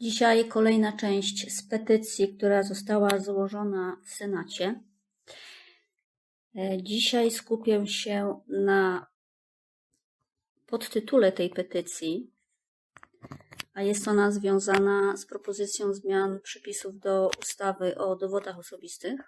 Dzisiaj kolejna część z petycji, która została złożona w Senacie. E, Dzisiaj skupię się na podtytule tej petycji, a jest ona związana z propozycją zmian przepisów do ustawy o dowodach osobistych.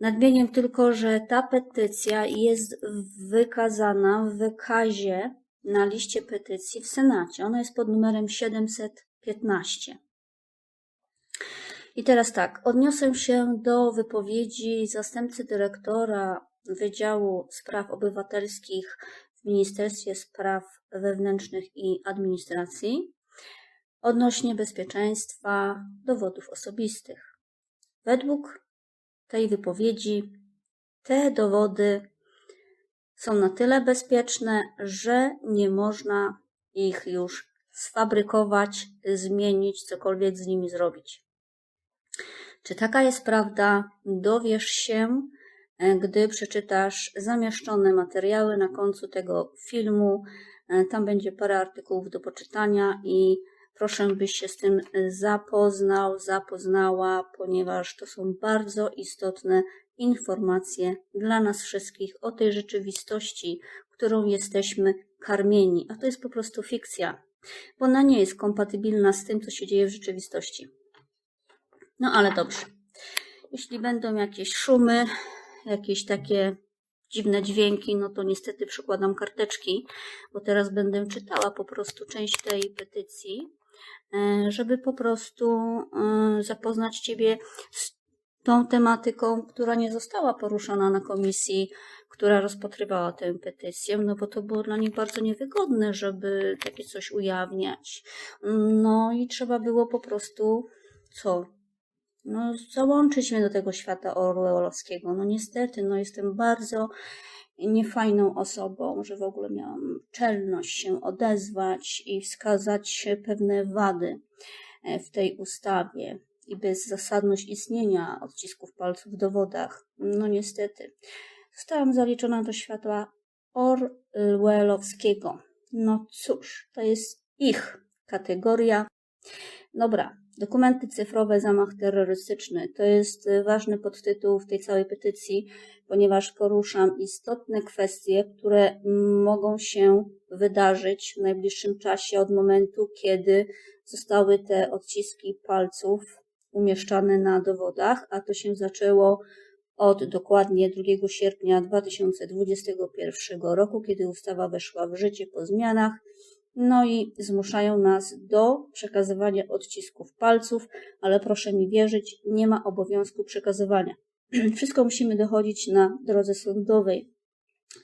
Nadmienię tylko, że ta petycja jest wykazana w wykazie na liście petycji w Senacie. Ona jest pod numerem 715. I teraz tak, odniosę się do wypowiedzi zastępcy dyrektora Wydziału Spraw Obywatelskich w Ministerstwie Spraw Wewnętrznych i Administracji odnośnie bezpieczeństwa dowodów osobistych. Według tej wypowiedzi te dowody są na tyle bezpieczne, że nie można ich już sfabrykować, zmienić, cokolwiek z nimi zrobić. Czy taka jest prawda? Dowiesz się, e, gdy przeczytasz zamieszczone materiały na końcu tego filmu. E, Tam będzie parę artykułów do poczytania i proszę, byś się z tym zapoznał, zapoznała, ponieważ to są bardzo istotne informacje dla nas wszystkich o tej rzeczywistości, którą jesteśmy karmieni. A to jest po prostu fikcja, bo ona nie jest kompatybilna z tym, co się dzieje w rzeczywistości. No ale dobrze. Jeśli będą jakieś szumy, jakieś takie dziwne dźwięki, no to niestety przykładam karteczki, bo teraz będę czytała po prostu część tej petycji, e, żeby po prostu e, zapoznać Ciebie z tą tematyką, która nie została poruszona na komisji, która rozpatrywała tę petycję, no bo to było dla nich bardzo niewygodne, żeby takie coś ujawniać. No i trzeba było po prostu co? No, załączyć mnie do tego świata orwellowskiego. No niestety, no jestem bardzo niefajną osobą, że w ogóle miałam czelność się odezwać i wskazać pewne wady e, w tej ustawie i bezzasadność istnienia odcisków palców w dowodach. No niestety. Zostałam zaliczona do światła orwellowskiego. No cóż, to jest ich kategoria. Dobra, dokumenty cyfrowe, zamach terrorystyczny. To jest y, ważny podtytuł w tej całej petycji, ponieważ poruszam istotne kwestie, które mogą się wydarzyć w najbliższym czasie od momentu, kiedy zostały te odciski palców umieszczane na dowodach, a to się zaczęło od dokładnie 2 sierpnia 2021 roku, kiedy ustawa weszła w życie po zmianach. No i zmuszają nas do przekazywania odcisków palców, ale proszę mi wierzyć, nie ma obowiązku przekazywania. Wszystko musimy dochodzić na drodze sądowej.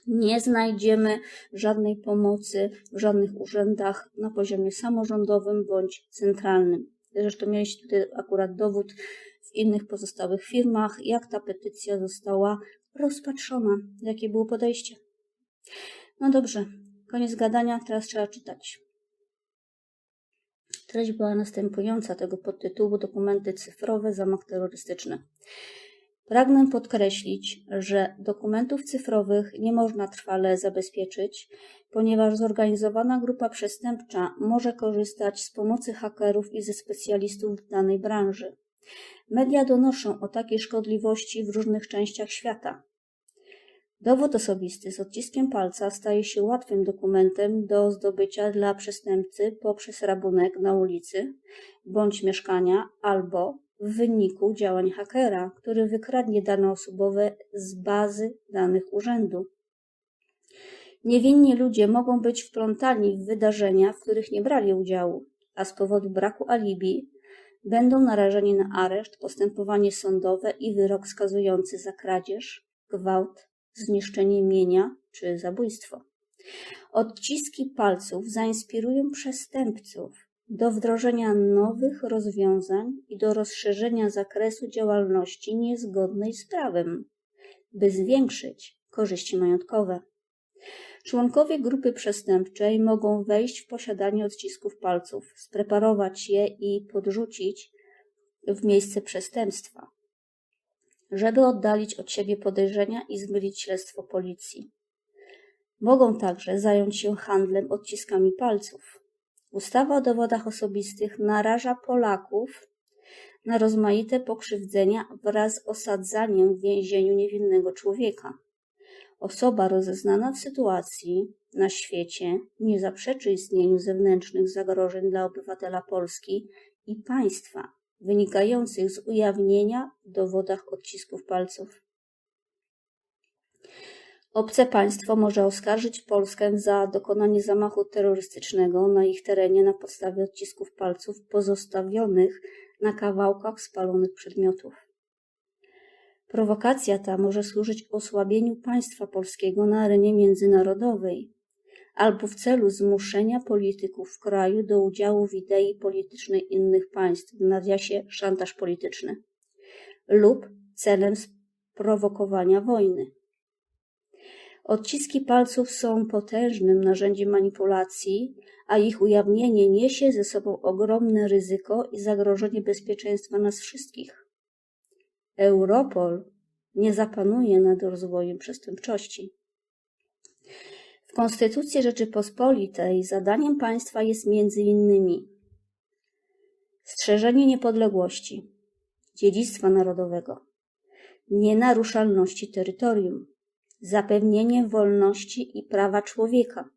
Nie znajdziemy żadnej pomocy w żadnych urzędach na poziomie samorządowym bądź centralnym. Zresztą mieliście tutaj akurat dowód w innych pozostałych firmach, jak ta petycja została rozpatrzona, jakie było podejście. No dobrze, koniec gadania, teraz trzeba czytać. Treść była następująca tego podtytułu Dokumenty cyfrowe, zamach terrorystyczny. Pragnę podkreślić, że dokumentów cyfrowych nie można trwale zabezpieczyć, ponieważ zorganizowana grupa przestępcza może korzystać z pomocy hakerów i ze specjalistów w danej branży. Media donoszą o takiej szkodliwości w różnych częściach świata. Dowód osobisty z odciskiem palca staje się łatwym dokumentem do zdobycia dla przestępcy poprzez rabunek na ulicy bądź mieszkania albo w wyniku działań hakera, który wykradnie dane osobowe z bazy danych urzędu. Niewinni ludzie mogą być wplątani w wydarzenia, w których nie brali udziału, a z powodu braku alibi będą narażeni na areszt, postępowanie sądowe i wyrok skazujący za kradzież, gwałt, zniszczenie mienia czy zabójstwo. Odciski palców zainspirują przestępców do wdrożenia nowych rozwiązań i do rozszerzenia zakresu działalności niezgodnej z prawem, by zwiększyć korzyści majątkowe. Członkowie grupy przestępczej mogą wejść w posiadanie odcisków palców, spreparować je i podrzucić w miejsce przestępstwa, żeby oddalić od siebie podejrzenia i zmylić śledztwo policji. Mogą także zająć się handlem odciskami palców. Ustawa o dowodach osobistych naraża Polaków na rozmaite pokrzywdzenia wraz z osadzaniem w więzieniu niewinnego człowieka. Osoba rozeznana w sytuacji na świecie nie zaprzeczy istnieniu zewnętrznych zagrożeń dla obywatela Polski i państwa wynikających z ujawnienia w dowodach odcisków palców. Obce państwo może oskarżyć Polskę za dokonanie zamachu terrorystycznego na ich terenie na podstawie odcisków palców pozostawionych na kawałkach spalonych przedmiotów. Prowokacja ta może służyć osłabieniu państwa polskiego na arenie międzynarodowej albo w celu zmuszenia polityków w kraju do udziału w idei politycznej innych państw, w nawiasie szantaż polityczny, lub celem sprowokowania wojny. Odciski palców są potężnym narzędziem manipulacji, a ich ujawnienie niesie ze sobą ogromne ryzyko i zagrożenie bezpieczeństwa nas wszystkich. Europol nie zapanuje nad rozwojem przestępczości. W Konstytucji Rzeczypospolitej zadaniem państwa jest między innymi strzeżenie niepodległości, dziedzictwa narodowego, nienaruszalności terytorium, zapewnienie wolności i prawa człowieka,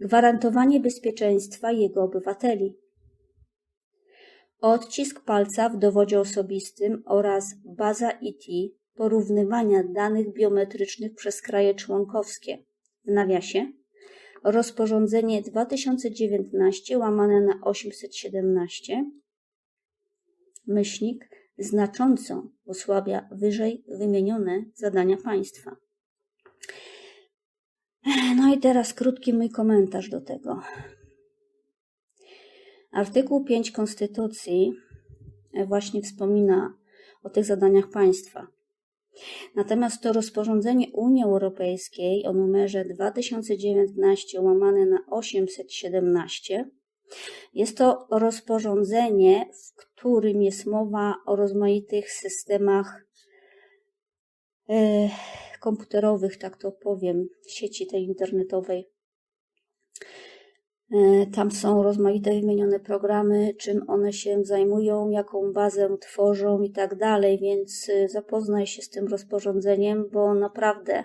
gwarantowanie bezpieczeństwa jego obywateli, odcisk palca w dowodzie osobistym oraz baza IT porównywania danych biometrycznych przez kraje członkowskie, w nawiasie rozporządzenie 2019 łamane na 817 myślnik znacząco osłabia wyżej wymienione zadania państwa. No i teraz krótki mój komentarz do tego. Artykuł 5 Konstytucji właśnie wspomina o tych zadaniach państwa. Natomiast to rozporządzenie Unii Europejskiej o numerze 2019 łamane na 817 jest to rozporządzenie, w którym jest mowa o rozmaitych systemach e, komputerowych, tak to powiem, sieci tej internetowej. E, tam są rozmaite wymienione programy, czym one się zajmują, jaką bazę tworzą i tak dalej, więc e, zapoznaj się z tym rozporządzeniem, bo naprawdę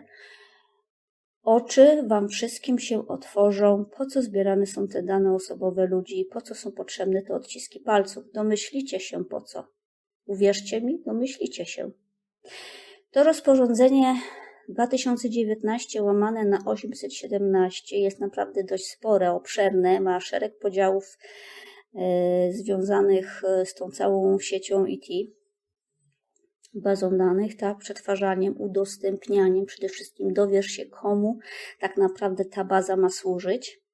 oczy Wam wszystkim się otworzą, po co zbierane są te dane osobowe ludzi, po co są potrzebne te odciski palców. Domyślicie się po co. Uwierzcie mi, domyślicie się. To rozporządzenie 2019 łamane na 817 jest naprawdę dość spore, obszerne, ma szereg podziałów e, związanych e, z tą całą siecią IT, bazą danych, tak, przetwarzaniem, udostępnianiem, przede wszystkim dowiesz się komu tak naprawdę ta baza ma służyć.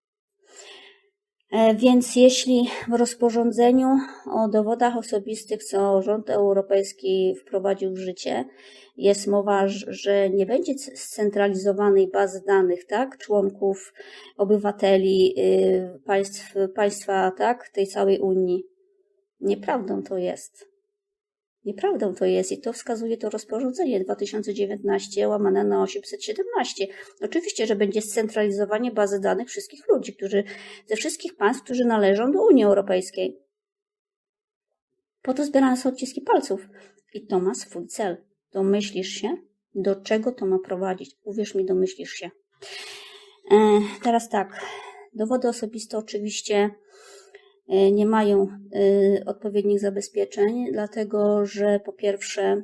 E, więc jeśli w rozporządzeniu o dowodach osobistych, co rząd europejski wprowadził w życie, jest mowa, że nie będzie scentralizowanej bazy danych, tak, członków, obywateli, y, państw, państwa, tak, tej całej Unii. Nieprawdą to jest. Nieprawdą to jest i to wskazuje to rozporządzenie 2019 łamane na 817. Oczywiście, że będzie scentralizowanie bazy danych wszystkich ludzi, którzy, ze wszystkich państw, którzy należą do Unii Europejskiej. Po to zbierane są odciski palców i to ma swój cel. Domyślisz się, do czego to ma prowadzić? Uwierz mi, domyślisz się. E, teraz tak. Dowody osobiste oczywiście nie mają e, odpowiednich zabezpieczeń, dlatego że po pierwsze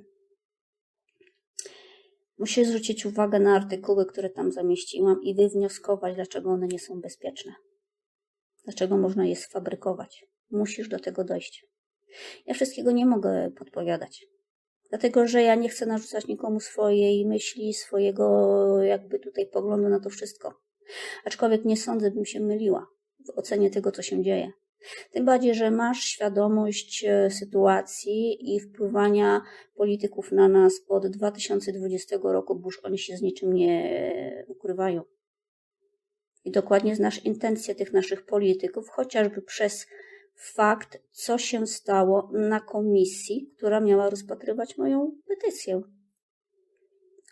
musisz zwrócić uwagę na artykuły, które tam zamieściłam i wywnioskować, dlaczego one nie są bezpieczne. Dlaczego można je sfabrykować. Musisz do tego dojść. Ja wszystkiego nie mogę podpowiadać. Dlatego, że ja nie chcę narzucać nikomu swojej myśli, swojego jakby tutaj poglądu na to wszystko. Aczkolwiek nie sądzę, bym się myliła w ocenie tego, co się dzieje. Tym bardziej, że masz świadomość e, sytuacji i wpływania polityków na nas od 2020 roku, bo już oni się z niczym nie ukrywają. I dokładnie znasz intencje tych naszych polityków, chociażby przez fakt, co się stało na komisji, która miała rozpatrywać moją petycję.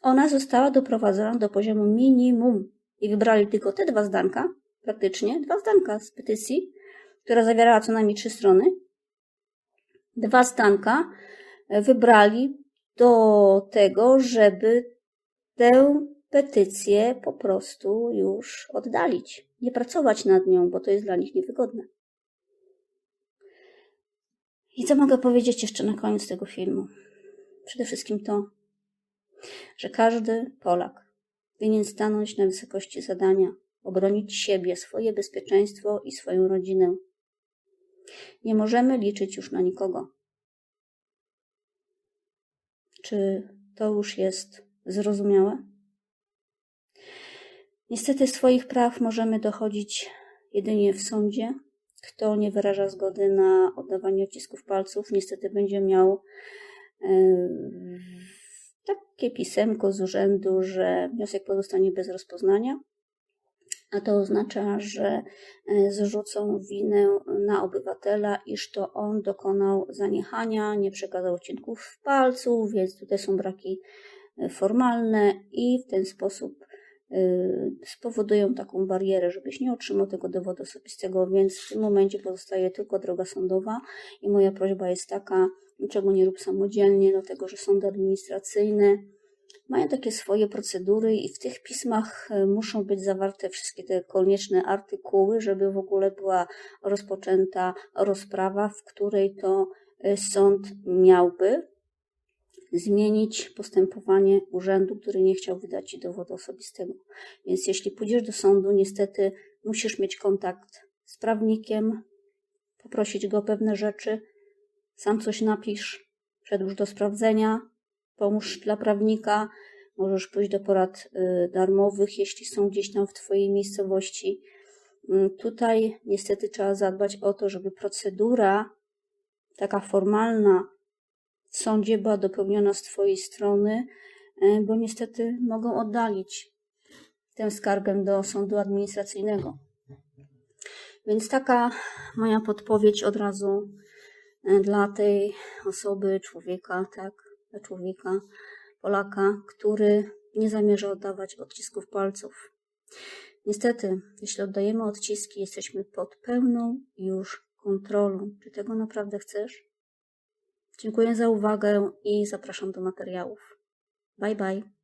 Ona została doprowadzona do poziomu minimum i wybrali tylko te dwa zdanka, praktycznie dwa zdanka z petycji, która zawierała co najmniej trzy strony, dwa stanka e, wybrali do tego, żeby tę petycję po prostu już oddalić. Nie pracować nad nią, bo to jest dla nich niewygodne. I co mogę powiedzieć jeszcze na koniec tego filmu? Przede wszystkim to, że każdy Polak winien stanąć na wysokości zadania, obronić siebie, swoje bezpieczeństwo i swoją rodzinę. Nie możemy liczyć już na nikogo. Czy to już jest zrozumiałe? Niestety swoich praw możemy dochodzić jedynie w sądzie. Kto nie wyraża zgody na oddawanie odcisków palców, niestety będzie miał e, takie pisemko z urzędu, że wniosek pozostanie bez rozpoznania, a to oznacza, że e, zrzucą winę na obywatela, iż to on dokonał zaniechania, nie przekazał odcinków palców, więc tutaj są braki e, formalne i w ten sposób e, spowodują taką barierę, żebyś nie otrzymał tego dowodu osobistego, więc w tym momencie pozostaje tylko droga sądowa i moja prośba jest taka, niczego nie rób samodzielnie, dlatego że sądy administracyjne mają takie swoje procedury i w tych pismach e, muszą być zawarte wszystkie te konieczne artykuły, żeby w ogóle była rozpoczęta rozprawa, w której to e, sąd miałby zmienić postępowanie urzędu, który nie chciał wydać ci dowodu osobistego. Więc jeśli pójdziesz do sądu, niestety musisz mieć kontakt z prawnikiem, poprosić go o pewne rzeczy, sam coś napisz, przedłóż do sprawdzenia, pomóż dla prawnika, możesz pójść do porad y, darmowych, jeśli są gdzieś tam w Twojej miejscowości. Mm, tutaj niestety trzeba zadbać o to, żeby procedura taka formalna w sądzie była dopełniona z Twojej strony, y, bo niestety mogą oddalić tę skargę do sądu administracyjnego. Więc taka moja podpowiedź od razu y, dla tej osoby, człowieka, tak, człowieka, Polaka, który nie zamierza oddawać odcisków palców. Niestety, jeśli oddajemy odciski, jesteśmy pod pełną już kontrolą. Czy tego naprawdę chcesz? Dziękuję za uwagę i zapraszam do materiałów. Bye bye.